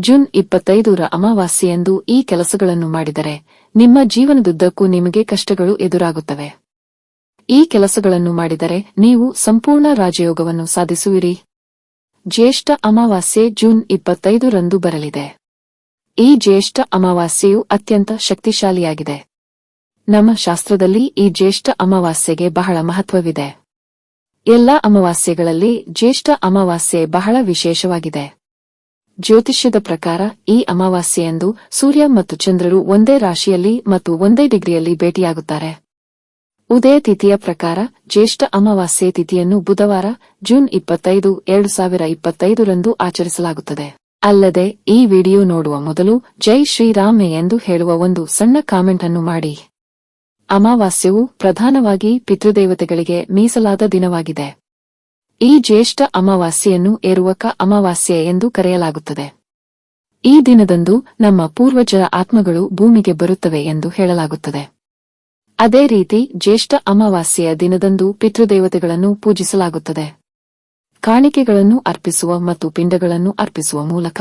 June ಇಪ್ಪತ್ತೈದರ ಅಮಾವಾಸ್ಯೆಯಂದು ಈ ಕೆಲಸಗಳನ್ನು ಮಾಡಿದರೆ ನಿಮ್ಮ ಜೀವನದುದ್ದಕ್ಕೂ ನಿಮಗೆ ಕಷ್ಟಗಳು ಎದುರಾಗುತ್ತವೆ. ಈ ಕೆಲಸಗಳನ್ನು ಮಾಡಿದರೆ ನೀವು ಸಂಪೂರ್ಣ ರಾಜಯೋಗವನ್ನು ಸಾಧಿಸುವಿರಿ. ಜ್ಯೇಷ್ಠ ಅಮಾವಾಸ್ಯೆ ಜೂನ್ ಇಪ್ಪತ್ತೈದರಂದು ಬರಲಿದೆ. ಈ ಜ್ಯೇಷ್ಠ ಅಮಾವಾಸ್ಯೆಯು ಅತ್ಯಂತ ಶಕ್ತಿಶಾಲಿಯಾಗಿದೆ. ನಮ್ಮ ಶಾಸ್ತ್ರದಲ್ಲಿ ಈ ಜ್ಯೇಷ್ಠ ಅಮಾವಾಸ್ಯೆಗೆ ಬಹಳ ಮಹತ್ವವಿದೆ. ಎಲ್ಲ ಅಮಾವಾಸ್ಯೆಗಳಲ್ಲಿ ಜ್ಯೇಷ್ಠ ಅಮಾವಾಸ್ಯೆ ಬಹಳ ವಿಶೇಷವಾಗಿದೆ. ಜ್ಯೋತಿಷ್ಯದ ಪ್ರಕಾರ ಈ ಅಮಾವಾಸ್ಯೆಯಂದು ಸೂರ್ಯ ಮತ್ತು ಚಂದ್ರರು ಒಂದೇ ರಾಶಿಯಲ್ಲಿ ಮತ್ತು ಒಂದೇ ಡಿಗ್ರಿಯಲ್ಲಿ ಭೇಟಿಯಾಗುತ್ತಾರೆ. ಉದಯ ತಿಥಿಯ ಪ್ರಕಾರ ಜ್ಯೇಷ್ಠ ಅಮಾವಾಸ್ಯೆ ತಿಥಿಯನ್ನು ಬುಧವಾರ, ಜೂನ್ ಇಪ್ಪತ್ತೈದು, ಎರಡು ಸಾವಿರ ಇಪ್ಪತ್ತೈದರಂದು ಆಚರಿಸಲಾಗುತ್ತದೆ. ಅಲ್ಲದೆ, ಈ ವಿಡಿಯೋ ನೋಡುವ ಮೊದಲು ಜೈ ಶ್ರೀರಾಮೆ ಎಂದು ಹೇಳುವ ಒಂದು ಸಣ್ಣ ಕಾಮೆಂಟ್ ಅನ್ನು ಮಾಡಿ. ಅಮಾವಾಸ್ಯವು ಪ್ರಧಾನವಾಗಿ ಪಿತೃದೇವತೆಗಳಿಗೆ ಮೀಸಲಾದ ದಿನವಾಗಿದೆ. ಈ ಜ್ಯೇಷ್ಠ ಅಮಾವಾಸ್ಯೆಯನ್ನು ಏರುವಕ ಅಮಾವಾಸ್ಯೆ ಎಂದು ಕರೆಯಲಾಗುತ್ತದೆ. ಈ ದಿನದಂದು ನಮ್ಮ ಪೂರ್ವಜರ ಆತ್ಮಗಳು ಭೂಮಿಗೆ ಬರುತ್ತವೆ ಎಂದು ಹೇಳಲಾಗುತ್ತದೆ. ಅದೇ ರೀತಿ ಜ್ಯೇಷ್ಠ ಅಮಾವಾಸ್ಯೆಯ ದಿನದಂದು ಪಿತೃದೇವತೆಗಳನ್ನು ಪೂಜಿಸಲಾಗುತ್ತದೆ. ಕಾಣಿಕೆಗಳನ್ನು ಅರ್ಪಿಸುವ ಮತ್ತು ಪಿಂಡಗಳನ್ನು ಅರ್ಪಿಸುವ ಮೂಲಕ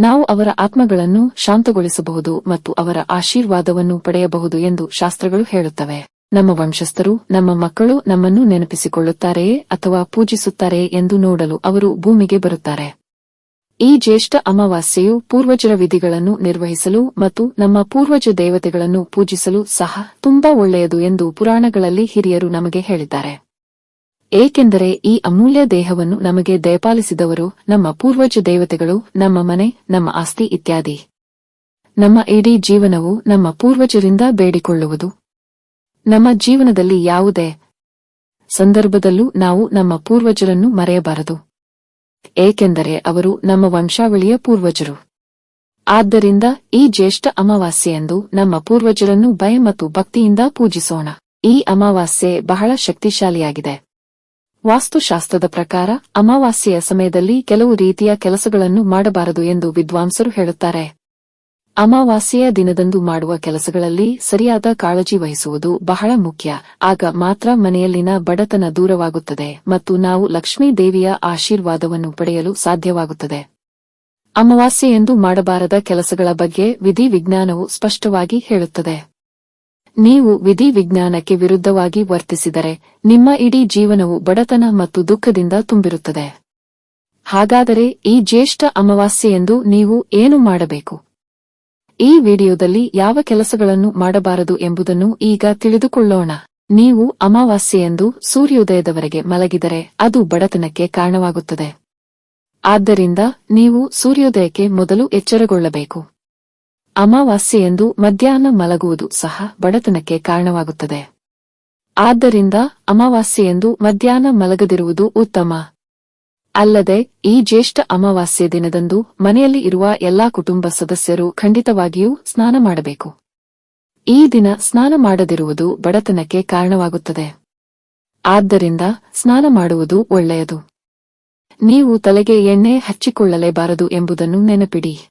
ನಾವು ಅವರ ಆತ್ಮಗಳನ್ನು ಶಾಂತಗೊಳಿಸಬಹುದು ಮತ್ತು ಅವರ ಆಶೀರ್ವಾದವನ್ನು ಪಡೆಯಬಹುದು ಎಂದು ಶಾಸ್ತ್ರಗಳು ಹೇಳುತ್ತವೆ. ನಮ್ಮ ವಂಶಸ್ಥರು ನಮ್ಮ ಮಕ್ಕಳು ನಮ್ಮನ್ನು ನೆನಪಿಸಿಕೊಳ್ಳುತ್ತಾರೆಯೇ ಅಥವಾ ಪೂಜಿಸುತ್ತಾರೆಯೇ ಎಂದು ನೋಡಲು ಅವರು ಭೂಮಿಗೆ ಬರುತ್ತಾರೆ. ಈ ಜ್ಯೇಷ್ಠ ಅಮಾವಾಸ್ಯೆಯು ಪೂರ್ವಜರ ವಿಧಿಗಳನ್ನು ನಿರ್ವಹಿಸಲು ಮತ್ತು ನಮ್ಮ ಪೂರ್ವಜ ದೇವತೆಗಳನ್ನು ಪೂಜಿಸಲು ಸಹ ತುಂಬಾ ಒಳ್ಳೆಯದು ಎಂದು ಪುರಾಣಗಳಲ್ಲಿ ಹಿರಿಯರು ನಮಗೆ ಹೇಳಿದ್ದಾರೆ. ಏಕೆಂದರೆ ಈ ಅಮೂಲ್ಯ ದೇಹವನ್ನು ನಮಗೆ ದಯಪಾಲಿಸಿದವರು ನಮ್ಮ ಪೂರ್ವಜ ದೇವತೆಗಳು, ನಮ್ಮ ಮನೆ, ನಮ್ಮ ಆಸ್ತಿ ಇತ್ಯಾದಿ. ನಮ್ಮ ಇಡೀ ಜೀವನವು ನಮ್ಮ ಪೂರ್ವಜರಿಂದ ಬೇಡಿಕೊಳ್ಳುವುದು. ನಮ್ಮ ಜೀವನದಲ್ಲಿ ಯಾವುದೇ ಸಂದರ್ಭದಲ್ಲೂ ನಾವು ನಮ್ಮ ಪೂರ್ವಜರನ್ನು ಮರೆಯಬಾರದು. ಏಕೆಂದರೆ ಅವರು ನಮ್ಮ ವಂಶಾವಳಿಯ ಪೂರ್ವಜರು. ಆದ್ದರಿಂದ ಈ ಜ್ಯೇಷ್ಠ ಅಮಾವಾಸ್ಯೆಯಂದು ನಮ್ಮ ಪೂರ್ವಜರನ್ನು ಭಯ ಮತ್ತು ಭಕ್ತಿಯಿಂದ ಪೂಜಿಸೋಣ. ಈ ಅಮಾವಾಸ್ಯೆ ಬಹಳ ಶಕ್ತಿಶಾಲಿಯಾಗಿದೆ. ವಾಸ್ತುಶಾಸ್ತ್ರದ ಪ್ರಕಾರ ಅಮಾವಾಸ್ಯೆಯ ಸಮಯದಲ್ಲಿ ಕೆಲವು ರೀತಿಯ ಕೆಲಸಗಳನ್ನು ಮಾಡಬಾರದು ಎಂದು ವಿದ್ವಾಂಸರು ಹೇಳುತ್ತಾರೆ. ಅಮಾವಾಸ್ಯೆಯ ದಿನದಂದು ಮಾಡುವ ಕೆಲಸಗಳಲ್ಲಿ ಸರಿಯಾದ ಕಾಳಜಿ ವಹಿಸುವುದು ಬಹಳ ಮುಖ್ಯ. ಆಗ ಮಾತ್ರ ಮನೆಯಲ್ಲಿನ ಬಡತನ ದೂರವಾಗುತ್ತದೆ ಮತ್ತು ನಾವು ಲಕ್ಷ್ಮೀ ದೇವಿಯ ಆಶೀರ್ವಾದವನ್ನು ಪಡೆಯಲು ಸಾಧ್ಯವಾಗುತ್ತದೆ. ಅಮಾವಾಸ್ಯೆಯಂದು ಮಾಡಬಾರದ ಕೆಲಸಗಳ ಬಗ್ಗೆ ವಿಧಿ ವಿಜ್ಞಾನವು ಸ್ಪಷ್ಟವಾಗಿ ಹೇಳುತ್ತದೆ. ನೀವು ವಿಧಿ ವಿಜ್ಞಾನಕ್ಕೆ ವಿರುದ್ಧವಾಗಿ ವರ್ತಿಸಿದರೆ ನಿಮ್ಮ ಇಡೀ ಜೀವನವು ಬಡತನ ಮತ್ತು ದುಃಖದಿಂದ ತುಂಬಿರುತ್ತದೆ. ಹಾಗಾದರೆ ಈ ಜ್ಯೇಷ್ಠ ಅಮಾವಾಸ್ಯೆಯೆಂದು ನೀವು ಏನು ಮಾಡಬೇಕು? ಈ ವಿಡಿಯೋದಲ್ಲಿ ಯಾವ ಕೆಲಸಗಳನ್ನು ಮಾಡಬಾರದು ಎಂಬುದನ್ನು ಈಗ ತಿಳಿದುಕೊಳ್ಳೋಣ. ನೀವು ಅಮಾವಾಸ್ಯೆಯೆಂದು ಸೂರ್ಯೋದಯದವರೆಗೆ ಮಲಗಿದರೆ ಅದು ಬಡತನಕ್ಕೆ ಕಾರಣವಾಗುತ್ತದೆ. ಆದ್ದರಿಂದ ನೀವು ಸೂರ್ಯೋದಯಕ್ಕೆ ಮೊದಲು ಎಚ್ಚರಗೊಳ್ಳಬೇಕು. ಅಮಾವಾಸ್ಯೆಯೆಂದು ಮಧ್ಯಾಹ್ನ ಮಲಗುವುದು ಸಹ ಬಡತನಕ್ಕೆ ಕಾರಣವಾಗುತ್ತದೆ. ಆದ್ದರಿಂದ ಅಮಾವಾಸ್ಯೆಯೆಂದು ಮಧ್ಯಾಹ್ನ ಮಲಗದಿರುವುದು ಉತ್ತಮ. ಅಲ್ಲದೆ, ಈ ಜ್ಯೇಷ್ಠ ಅಮಾವಾಸ್ಯೆ ದಿನದಂದು ಮನೆಯಲ್ಲಿ ಇರುವ ಎಲ್ಲಾ ಕುಟುಂಬ ಸದಸ್ಯರು ಖಂಡಿತವಾಗಿಯೂ ಸ್ನಾನ ಮಾಡಬೇಕು. ಈ ದಿನ ಸ್ನಾನ ಮಾಡದಿರುವುದು ಬಡತನಕ್ಕೆ ಕಾರಣವಾಗುತ್ತದೆ. ಆದ್ದರಿಂದ ಸ್ನಾನ ಮಾಡುವುದು ಒಳ್ಳೆಯದು. ನೀವು ತಲೆಗೆ ಎಣ್ಣೆ ಹಚ್ಚಿಕೊಳ್ಳಲೇಬಾರದು ಎಂಬುದನ್ನು ನೆನಪಿಡಿ.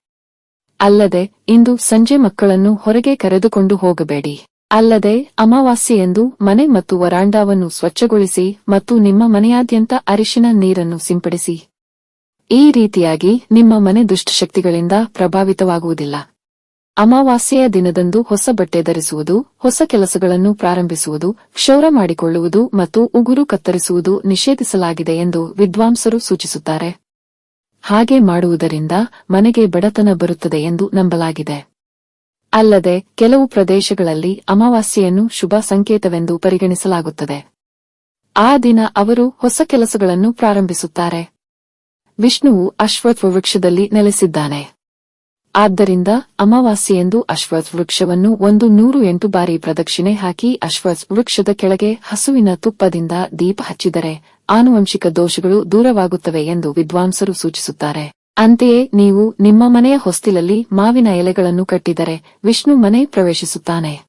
ಅಲ್ಲದೆ, ಇಂದು ಸಂಜೆ ಮಕ್ಕಳನ್ನು ಹೊರಗೆ ಕರೆದುಕೊಂಡು ಹೋಗಬೇಡಿ. ಅಲ್ಲದೆ ಅಮಾವಾಸ್ಯೆಯೆಂದು ಮನೆ ಮತ್ತು ವರಾಂಡಾವನ್ನು ಸ್ವಚ್ಛಗೊಳಿಸಿ ಮತ್ತು ನಿಮ್ಮ ಮನೆಯಾದ್ಯಂತ ಅರಿಶಿನ ನೀರನ್ನು ಸಿಂಪಡಿಸಿ. ಈ ರೀತಿಯಾಗಿ ನಿಮ್ಮ ಮನೆ ದುಷ್ಟಶಕ್ತಿಗಳಿಂದ ಪ್ರಭಾವಿತವಾಗುವುದಿಲ್ಲ. ಅಮಾವಾಸ್ಯೆಯ ದಿನದಂದು ಹೊಸ ಬಟ್ಟೆ ಧರಿಸುವುದು, ಹೊಸ ಕೆಲಸಗಳನ್ನು ಪ್ರಾರಂಭಿಸುವುದು, ಕ್ಷೌರ ಮಾಡಿಕೊಳ್ಳುವುದು ಮತ್ತು ಉಗುರು ಕತ್ತರಿಸುವುದು ನಿಷೇಧಿಸಲಾಗಿದೆ ಎಂದು ವಿದ್ವಾಂಸರು ಸೂಚಿಸುತ್ತಾರೆ. ಹಾಗೆ ಮಾಡುವುದರಿಂದ ಮನೆಗೆ ಬಡತನ ಬರುತ್ತದೆ ಎಂದು ನಂಬಲಾಗಿದೆ. ಅಲ್ಲದೆ ಕೆಲವು ಪ್ರದೇಶಗಳಲ್ಲಿ ಅಮಾವಾಸ್ಯೆಯನ್ನು ಶುಭ ಸಂಕೇತವೆಂದು ಪರಿಗಣಿಸಲಾಗುತ್ತದೆ. ಆ ದಿನ ಅವರು ಹೊಸ ಕೆಲಸಗಳನ್ನು ಪ್ರಾರಂಭಿಸುತ್ತಾರೆ. ವಿಷ್ಣುವು ಅಶ್ವತ್ಥ ವೃಕ್ಷದಲ್ಲಿ ನೆಲೆಸಿದ್ದಾನೆ. ಆದ್ದರಿಂದ ಅಮಾವಾಸ್ಯೆಯೆಂದು ಅಶ್ವತ್ಥ ವೃಕ್ಷವನ್ನು ಒಂದು ನೂರು ಎಂಟು ಬಾರಿ ಪ್ರದಕ್ಷಿಣೆ ಹಾಕಿ ಅಶ್ವತ್ಥ ವೃಕ್ಷದ ಕೆಳಗೆ ಹಸುವಿನ ತುಪ್ಪದಿಂದ ದೀಪ ಹಚ್ಚಿದರೆ ಆನುವಂಶಿಕ ದೋಷಗಳು ದೂರವಾಗುತ್ತವೆ ಎಂದು ವಿದ್ವಾಂಸರು ಸೂಚಿಸುತ್ತಾರೆ. ಅಂತೆಯೇ ನೀವು ನಿಮ್ಮ ಮನೆಯ ಹೊಸ್ತಿಲಲ್ಲಿ ಮಾವಿನ ಎಲೆಗಳನ್ನು ಕಟ್ಟಿದರೆ ವಿಷ್ಣು ಮನೆ ಪ್ರವೇಶಿಸುತ್ತಾನೆ.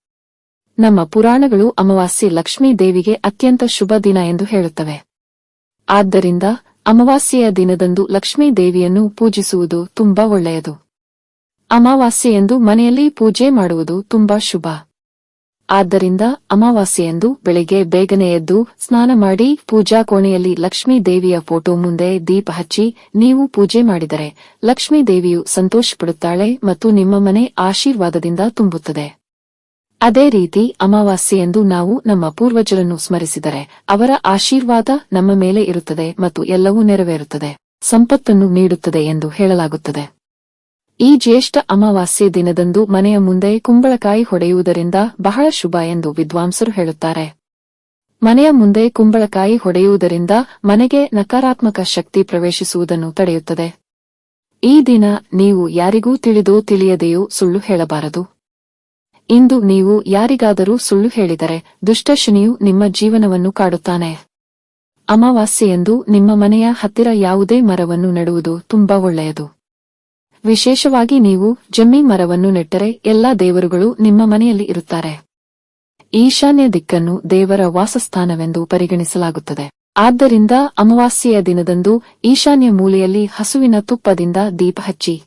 ನಮ್ಮ ಪುರಾಣಗಳು ಅಮಾವಾಸ್ಯೆ ಲಕ್ಷ್ಮೀ ದೇವಿಗೆ ಅತ್ಯಂತ ಶುಭ ದಿನ ಎಂದು ಹೇಳುತ್ತವೆ. ಆದ್ದರಿಂದ ಅಮಾವಾಸ್ಯೆಯ ದಿನದಂದು ಲಕ್ಷ್ಮೀ ದೇವಿಯನ್ನು ಪೂಜಿಸುವುದು ತುಂಬಾ ಒಳ್ಳೆಯದು. ಅಮಾವಾಸ್ಯೆಯೆಂದು ಮನೆಯಲ್ಲಿ ಪೂಜೆ ಮಾಡುವುದು ತುಂಬಾ ಶುಭ. ಆದ್ದರಿಂದ ಅಮಾವಾಸ್ಯೆಯಂದು ಬೆಳಿಗ್ಗೆ ಬೇಗನೆ ಎದ್ದು ಸ್ನಾನ ಮಾಡಿ ಪೂಜಾ ಕೋಣೆಯಲ್ಲಿ ಲಕ್ಷ್ಮೀ ದೇವಿಯ ಫೋಟೋ ಮುಂದೆ ದೀಪ ಹಚ್ಚಿ ನೀವು ಪೂಜೆ ಮಾಡಿದರೆ ಲಕ್ಷ್ಮೀ ದೇವಿಯು ಸಂತೋಷಪಡುತ್ತಾಳೆ ಮತ್ತು ನಿಮ್ಮ ಮನೆ ಆಶೀರ್ವಾದದಿಂದ ತುಂಬುತ್ತದೆ. ಅದೇ ರೀತಿ ಅಮಾವಾಸ್ಯೆಯಂದು ನಾವು ನಮ್ಮ ಪೂರ್ವಜರನ್ನು ಸ್ಮರಿಸಿದರೆ ಅವರ ಆಶೀರ್ವಾದ ನಮ್ಮ ಮೇಲೆ ಇರುತ್ತದೆ ಮತ್ತು ಎಲ್ಲವೂ ನೆರವೇರುತ್ತದೆ. ಸಂಪತ್ತನ್ನು ನೀಡುತ್ತದೆ ಎಂದು ಹೇಳಲಾಗುತ್ತದೆ. ಈ ಜ್ಯೇಷ್ಠ ಅಮಾವಾಸ್ಯೆ ದಿನದಂದು ಮನೆಯ ಮುಂದೆ ಕುಂಬಳಕಾಯಿ ಹೊಡೆಯುವುದರಿಂದ ಬಹಳ ಶುಭ ಎಂದು ವಿದ್ವಾಂಸರು ಹೇಳುತ್ತಾರೆ. ಮನೆಯ ಮುಂದೆ ಕುಂಬಳಕಾಯಿ ಹೊಡೆಯುವುದರಿಂದ ಮನೆಗೆ ನಕಾರಾತ್ಮಕ ಶಕ್ತಿ ಪ್ರವೇಶಿಸುವುದನ್ನು ತಡೆಯುತ್ತದೆ. ಈ ದಿನ ನೀವು ಯಾರಿಗೂ ತಿಳಿದೋ ತಿಳಿಯದೆಯೋ ಸುಳ್ಳು ಹೇಳಬಾರದು. ಇಂದು ನೀವು ಯಾರಿಗಾದರೂ ಸುಳ್ಳು ಹೇಳಿದರೆ ದುಷ್ಟಶನಿಯು ನಿಮ್ಮ ಜೀವನವನ್ನು ಕಾಡುತ್ತಾನೆ. ಅಮಾವಾಸ್ಯೆಯೆಂದು ನಿಮ್ಮ ಮನೆಯ ಹತ್ತಿರ ಯಾವುದೇ ಮರವನ್ನು ನೆಡುವುದು ತುಂಬಾ ಒಳ್ಳೆಯದು. ವಿಶೇಷವಾಗಿ ನೀವು ಜಮ್ಮಿ ಮರವನ್ನು ನೆಟ್ಟರೆ ಎಲ್ಲಾ ದೇವರುಗಳು ನಿಮ್ಮ ಮನೆಯಲ್ಲಿ ಇರುತ್ತಾರೆ. ಈಶಾನ್ಯ ದಿಕ್ಕನ್ನು ದೇವರ ವಾಸಸ್ಥಾನವೆಂದು ಪರಿಗಣಿಸಲಾಗುತ್ತದೆ. ಆದ್ದರಿಂದ ಅಮಾವಾಸ್ಯೆಯ ದಿನದಂದು ಈಶಾನ್ಯ ಮೂಲೆಯಲ್ಲಿ ಹಸುವಿನ ತುಪ್ಪದಿಂದ ದೀಪ ಹಚ್ಚಿ.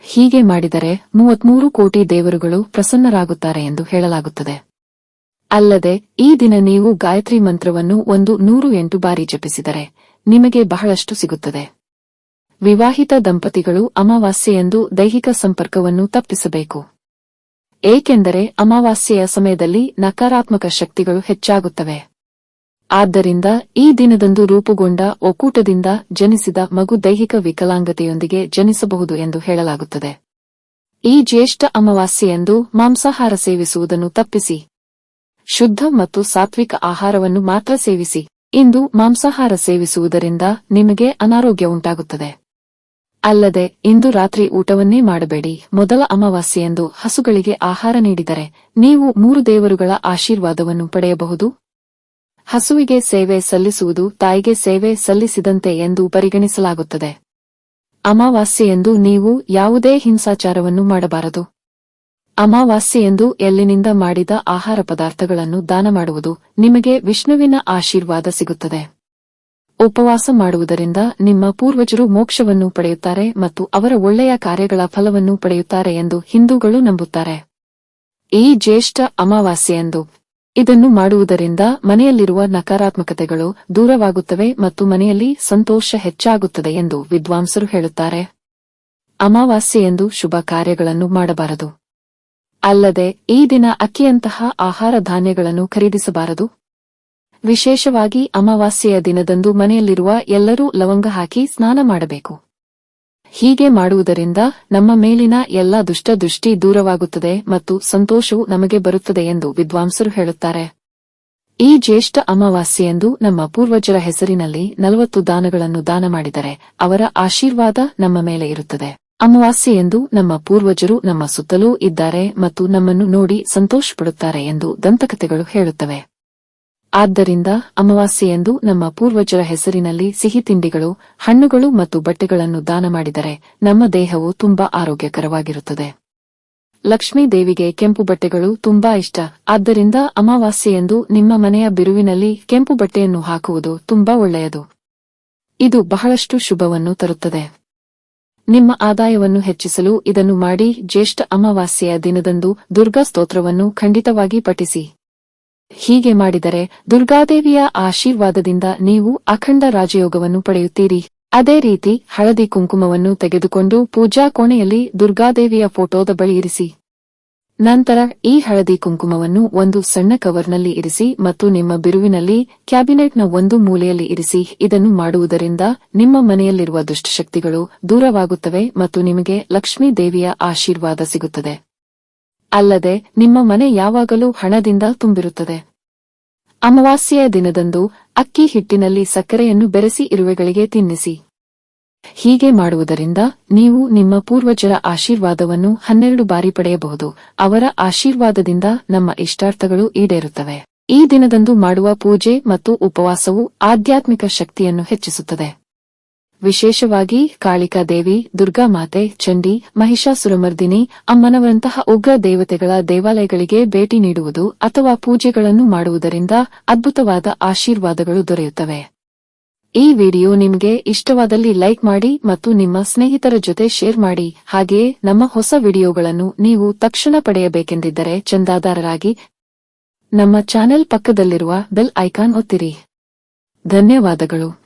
ಹೀಗೆ ಮಾಡಿದರೆ ಮೂವತ್ಮೂರು ಕೋಟಿ ದೇವರುಗಳು ಪ್ರಸನ್ನರಾಗುತ್ತಾರೆ ಎಂದು ಹೇಳಲಾಗುತ್ತದೆ. ಅಲ್ಲದೆ, ಈ ದಿನ ನೀವು ಗಾಯತ್ರಿ ಮಂತ್ರವನ್ನು ಒಂದು ನೂರು ಎಂಟು ಬಾರಿ ಜಪಿಸಿದರೆ ನಿಮಗೆ ಬಹಳಷ್ಟು ಸಿಗುತ್ತದೆ. ವಿವಾಹಿತ ದಂಪತಿಗಳು ಅಮಾವಾಸ್ಯೆಯಂದು ದೈಹಿಕ ಸಂಪರ್ಕವನ್ನು ತಪ್ಪಿಸಬೇಕು. ಏಕೆಂದರೆ ಅಮಾವಾಸ್ಯೆಯ ಸಮಯದಲ್ಲಿ ನಕಾರಾತ್ಮಕ ಶಕ್ತಿಗಳು ಹೆಚ್ಚಾಗುತ್ತವೆ. ಆದ್ದರಿಂದ ಈ ದಿನದಂದು ರೂಪುಗೊಂಡ ಒಕ್ಕೂಟದಿಂದ ಜನಿಸಿದ ಮಗು ದೈಹಿಕ ವಿಕಲಾಂಗತೆಯೊಂದಿಗೆ ಜನಿಸಬಹುದು ಎಂದು ಹೇಳಲಾಗುತ್ತದೆ. ಈ ಜ್ಯೇಷ್ಠ ಅಮಾವಾಸ್ಯೆಯಂದು ಮಾಂಸಾಹಾರ ಸೇವಿಸುವುದನ್ನು ತಪ್ಪಿಸಿ. ಶುದ್ಧ ಮತ್ತು ಸಾತ್ವಿಕ ಆಹಾರವನ್ನು ಮಾತ್ರ ಸೇವಿಸಿ. ಇಂದು ಮಾಂಸಾಹಾರ ಸೇವಿಸುವುದರಿಂದ ನಿಮಗೆ ಅನಾರೋಗ್ಯ ಉಂಟಾಗುತ್ತದೆ. ಅಲ್ಲದೆ ಇಂದು ರಾತ್ರಿ ಊಟವನ್ನೇ ಮಾಡಬೇಡಿ. ಮೊದಲ ಅಮಾವಾಸ್ಯೆಯಂದು ಹಸುಗಳಿಗೆ ಆಹಾರ ನೀಡಿದರೆ ನೀವು ಮೂರು ದೇವರುಗಳ ಆಶೀರ್ವಾದವನ್ನು ಪಡೆಯಬಹುದು. ಹಸುವಿಗೆ ಸೇವೆ ಸಲ್ಲಿಸುವುದು ತಾಯಿಗೆ ಸೇವೆ ಸಲ್ಲಿಸಿದಂತೆ ಎಂದು ಪರಿಗಣಿಸಲಾಗುತ್ತದೆ. ಅಮಾವಾಸ್ಯೆಯಂದು ನೀವು ಯಾವುದೇ ಹಿಂಸಾಚಾರವನ್ನು ಮಾಡಬಾರದು. ಅಮಾವಾಸ್ಯೆಯಂದು ಎಲ್ಲಿನಿಂದ ಮಾಡಿದ ಆಹಾರ ಪದಾರ್ಥಗಳನ್ನು ದಾನ ಮಾಡುವುದು ನಿಮಗೆ ವಿಷ್ಣುವಿನ ಆಶೀರ್ವಾದ ಸಿಗುತ್ತದೆ. ಉಪವಾಸ ಮಾಡುವುದರಿಂದ ನಿಮ್ಮ ಪೂರ್ವಜರು ಮೋಕ್ಷವನ್ನು ಪಡೆಯುತ್ತಾರೆ ಮತ್ತು ಅವರ ಒಳ್ಳೆಯ ಕಾರ್ಯಗಳ ಫಲವನ್ನು ಪಡೆಯುತ್ತಾರೆ ಎಂದು ಹಿಂದೂಗಳು ನಂಬುತ್ತಾರೆ. ಈ ಜ್ಯೇಷ್ಠ ಅಮಾವಾಸ್ಯೆಯೆಂದು ಇದನ್ನು ಮಾಡುವುದರಿಂದ ಮನೆಯಲ್ಲಿರುವ ನಕಾರಾತ್ಮಕತೆಗಳು ದೂರವಾಗುತ್ತವೆ ಮತ್ತು ಮನೆಯಲ್ಲಿ ಸಂತೋಷ ಹೆಚ್ಚಾಗುತ್ತದೆ ಎಂದು ವಿದ್ವಾಂಸರು ಹೇಳುತ್ತಾರೆ. ಅಮಾವಾಸ್ಯೆಯಂದು ಶುಭ ಕಾರ್ಯಗಳನ್ನು ಮಾಡಬಾರದು. ಅಲ್ಲದೆ ಈ ದಿನ ಅಕ್ಕಿಯಂತಹ ಆಹಾರ ಧಾನ್ಯಗಳನ್ನು ಖರೀದಿಸಬಾರದು. ವಿಶೇಷವಾಗಿ ಅಮಾವಾಸ್ಯೆಯ ದಿನದಂದು ಮನೆಯಲ್ಲಿರುವ ಎಲ್ಲರೂ ಲವಂಗ ಹಾಕಿ ಸ್ನಾನ ಮಾಡಬೇಕು. ಹೀಗೆ ಮಾಡುವುದರಿಂದ ನಮ್ಮ ಮೇಲಿನ ಎಲ್ಲ ದುಷ್ಟ ದೃಷ್ಟಿ ದೂರವಾಗುತ್ತದೆ ಮತ್ತು ಸಂತೋಷವು ನಮಗೆ ಬರುತ್ತದೆ ಎಂದು ವಿದ್ವಾಂಸರು ಹೇಳುತ್ತಾರೆ. ಈ ಜ್ಯೇಷ್ಠ ಅಮಾವಾಸ್ಯೆಯಂದು ನಮ್ಮ ಪೂರ್ವಜರ ಹೆಸರಿನಲ್ಲಿ ನಲವತ್ತು ದಾನಗಳನ್ನು ದಾನ ಮಾಡಿದರೆ ಅವರ ಆಶೀರ್ವಾದ ನಮ್ಮ ಮೇಲೆ ಇರುತ್ತದೆ. ಅಮಾವಾಸ್ಯೆಯೆಂದು ನಮ್ಮ ಪೂರ್ವಜರು ನಮ್ಮ ಸುತ್ತಲೂ ಇದ್ದಾರೆ ಮತ್ತು ನಮ್ಮನ್ನು ನೋಡಿ ಸಂತೋಷಪಡುತ್ತಾರೆ ಎಂದು ದಂತಕಥೆಗಳು ಹೇಳುತ್ತವೆ. ಆದ್ದರಿಂದ ಅಮಾವಾಸ್ಯೆಯಂದು ನಮ್ಮ ಪೂರ್ವಜರ ಹೆಸರಿನಲ್ಲಿ ಸಿಹಿ ತಿಂಡಿಗಳು, ಹಣ್ಣುಗಳು ಮತ್ತು ಬಟ್ಟೆಗಳನ್ನು ದಾನ ಮಾಡಿದರೆ ನಮ್ಮ ದೇಹವು ತುಂಬಾ ಆರೋಗ್ಯಕರವಾಗಿರುತ್ತದೆ. ಲಕ್ಷ್ಮೀ ದೇವಿಗೆ ಕೆಂಪು ಬಟ್ಟೆಗಳು ತುಂಬಾ ಇಷ್ಟ. ಆದ್ದರಿಂದ ಅಮಾವಾಸ್ಯೆಯಂದು ನಿಮ್ಮ ಮನೆಯ ಬಿರುವಿನಲ್ಲಿ ಕೆಂಪು ಬಟ್ಟೆಯನ್ನು ಹಾಕುವುದು ತುಂಬಾ ಒಳ್ಳೆಯದು. ಇದು ಬಹಳಷ್ಟು ಶುಭವನ್ನು ತರುತ್ತದೆ. ನಿಮ್ಮ ಆದಾಯವನ್ನು ಹೆಚ್ಚಿಸಲು ಇದನ್ನು ಮಾಡಿ ಜ್ಯೇಷ್ಠ ಅಮಾವಾಸ್ಯೆಯ ದಿನದಂದು ದುರ್ಗಾ ಸ್ತೋತ್ರವನ್ನು ಖಂಡಿತವಾಗಿ ಪಠಿಸಿ. ಹೀಗೆ ಮಾಡಿದರೆ ದುರ್ಗಾದೇವಿಯ ಆಶೀರ್ವಾದದಿಂದ ನೀವು ಅಖಂಡ ರಾಜಯೋಗವನ್ನು ಪಡೆಯುತ್ತೀರಿ. ಅದೇ ರೀತಿ ಹಳದಿ ಕುಂಕುಮವನ್ನು ತೆಗೆದುಕೊಂಡು ಪೂಜಾ ಕೋಣೆಯಲ್ಲಿ ದುರ್ಗಾದೇವಿಯ ಫೋಟೋದ ಬಳಿ ಇರಿಸಿ. ನಂತರ ಈ ಹಳದಿ ಕುಂಕುಮವನ್ನು ಒಂದು ಸಣ್ಣ ಕವರ್ನಲ್ಲಿ ಇರಿಸಿ ಮತ್ತು ನಿಮ್ಮ ಬಿರುವಿನಲ್ಲಿ ಕ್ಯಾಬಿನೆಟ್ನ ಒಂದು ಮೂಲೆಯಲ್ಲಿ ಇರಿಸಿ ಇದನ್ನು ಮಾಡುವುದರಿಂದ ನಿಮ್ಮ ಮನೆಯಲ್ಲಿರುವ ದುಷ್ಟಶಕ್ತಿಗಳು ದೂರವಾಗುತ್ತವೆ ಮತ್ತು ನಿಮಗೆ ಲಕ್ಷ್ಮೀ ದೇವಿಯ ಆಶೀರ್ವಾದ ಸಿಗುತ್ತದೆ. ಅಲ್ಲದೆ ನಿಮ್ಮ ಮನೆ ಯಾವಾಗಲೂ ಹಣದಿಂದ ತುಂಬಿರುತ್ತದೆ. ಅಮಾವಾಸ್ಯೆಯ ದಿನದಂದು ಅಕ್ಕಿ ಹಿಟ್ಟಿನಲ್ಲಿ ಸಕ್ಕರೆಯನ್ನು ಬೆರೆಸಿ ಇರುವೆಗಳಿಗೆ ತಿನ್ನಿಸಿ. ಹೀಗೆ ಮಾಡುವುದರಿಂದ ನೀವು ನಿಮ್ಮ ಪೂರ್ವಜರ ಆಶೀರ್ವಾದವನ್ನು ಹನ್ನೆರಡು ಬಾರಿ ಪಡೆಯಬಹುದು. ಅವರ ಆಶೀರ್ವಾದದಿಂದ ನಮ್ಮ ಇಷ್ಟಾರ್ಥಗಳು ಈಡೇರುತ್ತವೆ. ಈ ದಿನದಂದು ಮಾಡುವ ಪೂಜೆ ಮತ್ತು ಉಪವಾಸವು ಆಧ್ಯಾತ್ಮಿಕ ಶಕ್ತಿಯನ್ನು ಹೆಚ್ಚಿಸುತ್ತದೆ. ವಿಶೇಷವಾಗಿ ಕಾಳಿಕಾ ದೇವಿ, ದುರ್ಗಾ ಮಾತೆ, ಚಂಡಿ, ಮಹಿಷಾಸುರಮರ್ದಿನಿ, ಅಮ್ಮನವರಂತಹ ಉಗ್ರ ದೇವತೆಗಳ ದೇವಾಲಯಗಳಿಗೆ ಭೇಟಿ ನೀಡುವುದು ಅಥವಾ ಪೂಜೆಗಳನ್ನು ಮಾಡುವುದರಿಂದ ಅದ್ಭುತವಾದ ಆಶೀರ್ವಾದಗಳು ದೊರೆಯುತ್ತವೆ. ಈ ವಿಡಿಯೋ ನಿಮಗೆ ಇಷ್ಟವಾದಲ್ಲಿ ಲೈಕ್ ಮಾಡಿ ಮತ್ತು ನಿಮ್ಮ ಸ್ನೇಹಿತರ ಜೊತೆ ಶೇರ್ ಮಾಡಿ. ಹಾಗೆಯೇ ನಮ್ಮ ಹೊಸ ವಿಡಿಯೋಗಳನ್ನು ನೀವು ತಕ್ಷಣ ಪಡೆಯಬೇಕೆಂದಿದ್ದರೆ ಚಂದಾದಾರರಾಗಿ ನಮ್ಮ ಚಾನೆಲ್ ಪಕ್ಕದಲ್ಲಿರುವ ಬೆಲ್ ಐಕಾನ್ ಒತ್ತಿರಿ. ಧನ್ಯವಾದಗಳು.